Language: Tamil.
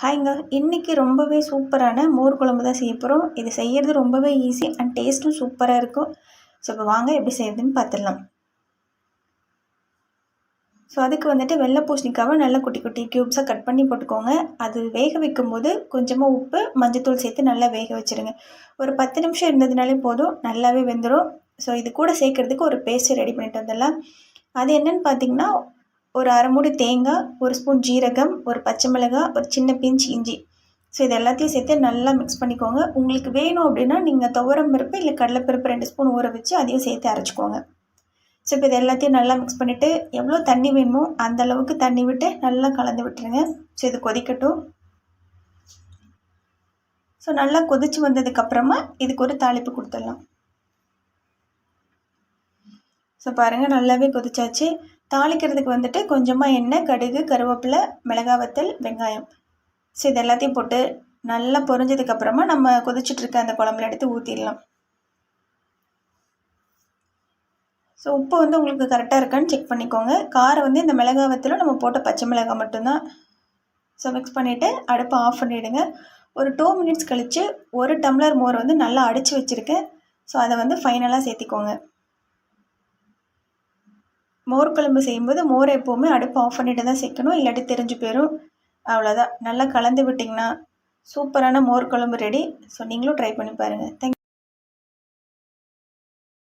ஹாய்ங்க. இன்றைக்கி ரொம்பவே சூப்பரான மோர் குழம்பு தான் செய்ய போகிறோம் இது செய்கிறது ரொம்பவே ஈஸி அண்ட் டேஸ்ட்டும் சூப்பராக இருக்கும். ஸோ இப்போ வாங்க எப்படி செய்யுதுன்னு பார்த்துடலாம். ஸோ அதுக்கு வந்துட்டு வெள்ளை பூசணிக்காவை நல்லா குட்டி குட்டி க்யூப்ஸாக கட் பண்ணி போட்டுக்கோங்க. அது வேக வைக்கும்போது கொஞ்சமாக உப்பு மஞ்சத்தூள் சேர்த்து நல்லா வேக வச்சுருங்க. ஒரு பத்து நிமிஷம் இருந்ததுனாலே போதும். நல்லாவே வெந்துடும் ஸோ இது கூட சேர்க்குறதுக்கு ஒரு பேஸ்ட்டு ரெடி பண்ணிட்டு வந்துடலாம். அது என்னென்னு பார்த்தீங்கன்னா ஒரு அரை மூடி தேங்காய் ஒரு ஸ்பூன் ஜீரகம் ஒரு பச்சை மிளகாய் ஒரு சின்ன பிஞ்ச் இஞ்சி. ஸோ இது எல்லாத்தையும் சேர்த்து நல்லா மிக்ஸ் பண்ணிக்கோங்க. உங்களுக்கு வேணும் அப்படின்னா நீங்கள் துவரம் பருப்பு இல்லை கடலைப்பருப்பு ரெண்டு ஸ்பூன் ஊற வச்சு அதையும் சேர்த்து அரைச்சிக்கோங்க. ஸோ இப்போ இது எல்லாத்தையும் நல்லா மிக்ஸ் பண்ணிவிட்டு எவ்வளோ தண்ணி வேணுமோ அந்த அளவுக்கு தண்ணி விட்டு நல்லா கலந்து விட்டுருங்க. ஸோ இது கொதிக்கட்டும். ஸோ நல்லா கொதித்து வந்ததுக்கப்புறமா இதுக்கு ஒரு தாளிப்பு கொடுத்துடலாம். ஸோ பாருங்கள் நல்லாவே கொதிச்சாச்சு. தாளிக்கிறதுக்கு வந்துட்டு கொஞ்சமாக எண்ணெய் கடுகு கருவேப்பிலை மிளகாவத்தல் வெங்காயம். ஸோ இது எல்லாத்தையும் போட்டு நல்லா பொரிஞ்சதுக்கப்புறமா நம்ம கொதிச்சிட்ருக்க அந்த குழம்புல எடுத்து ஊற்றிடலாம் ஸோ உப்பு வந்து உங்களுக்கு கரெக்டாக இருக்கான்னு செக் பண்ணிக்கோங்க. காரம் வந்து இந்த மிளகாவத்தில் நம்ம போட்ட பச்சை மிளகாய் மட்டும்தான். ஸோ மிக்ஸ் பண்ணிவிட்டு அடுப்பை ஆஃப் பண்ணிவிடுங்க ஒரு டூ மினிட்ஸ் கழித்து ஒரு டம்ளர் மோர் வந்து நல்லா அடித்து வச்சுருக்கேன். ஸோ அதை வந்து ஃபைனலாக சேர்த்திக்கோங்க. மோர் குழம்பு செய்யும்போது மோரை எப்போவுமே அடுப்பு ஆஃப் பண்ணிட்டு தான் சேர்க்கணும். இல்லாட்டி தெரிஞ்சு போயிடும் அவ்வளோதான் நல்லா கலந்து விட்டிங்கன்னா சூப்பரான மோர் குழம்பு ரெடி ஸோ நீங்களும் ட்ரை பண்ணி பாருங்கள் தேங்க்